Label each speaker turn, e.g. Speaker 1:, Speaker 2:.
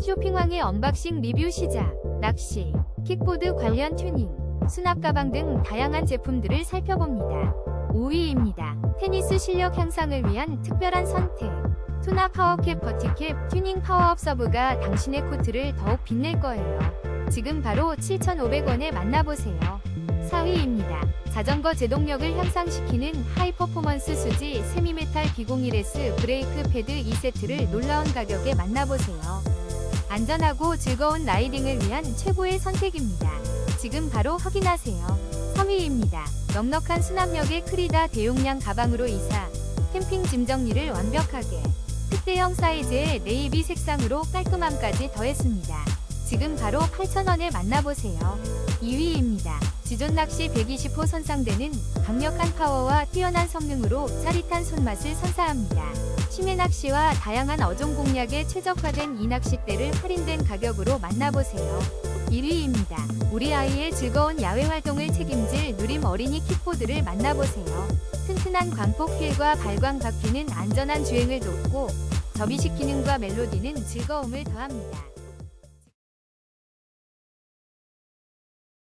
Speaker 1: 쇼핑왕의 언박싱 리뷰 시작. 낚시, 킥보드 관련 튜닝, 수납 가방 등 다양한 제품들을 살펴봅니다. 5위입니다. 테니스 실력 향상을 위한 특별한 선택. 투나 파워캡 버티캡 튜닝 파워업 서브가 당신의 코트를 더욱 빛낼 거예요. 지금 바로 7,500원에 만나보세요. 4위입니다. 자전거 제동력을 향상시키는 하이 퍼포먼스 수지 세미메탈 B01S 브레이크 패드 2세트를 놀라운 가격에 만나보세요. 안전하고 즐거운 라이딩을 위한 최고의 선택입니다. 지금 바로 확인하세요. 3위입니다. 넉넉한 수납력의 크리다 대용량 가방으로 이사, 캠핑 짐 정리를 완벽하게, 특대형 사이즈의 네이비 색상으로 깔끔함까지 더했습니다. 지금 바로 8,000원에 만나보세요. 2위입니다. 지존 낚시 120호 선상되는 강력한 파워와 뛰어난 성능으로 짜릿한 손맛을 선사합니다. 심해 낚시와 다양한 어종 공략에 최적화된 이 낚싯대를 할인된 가격으로 만나보세요. 1위입니다. 우리 아이의 즐거운 야외 활동을 책임질 누림 어린이 킥보드를 만나보세요. 튼튼한 광폭 휠과 발광 바퀴는 안전한 주행을 돕고 접이식 기능과 멜로디는 즐거움을 더합니다.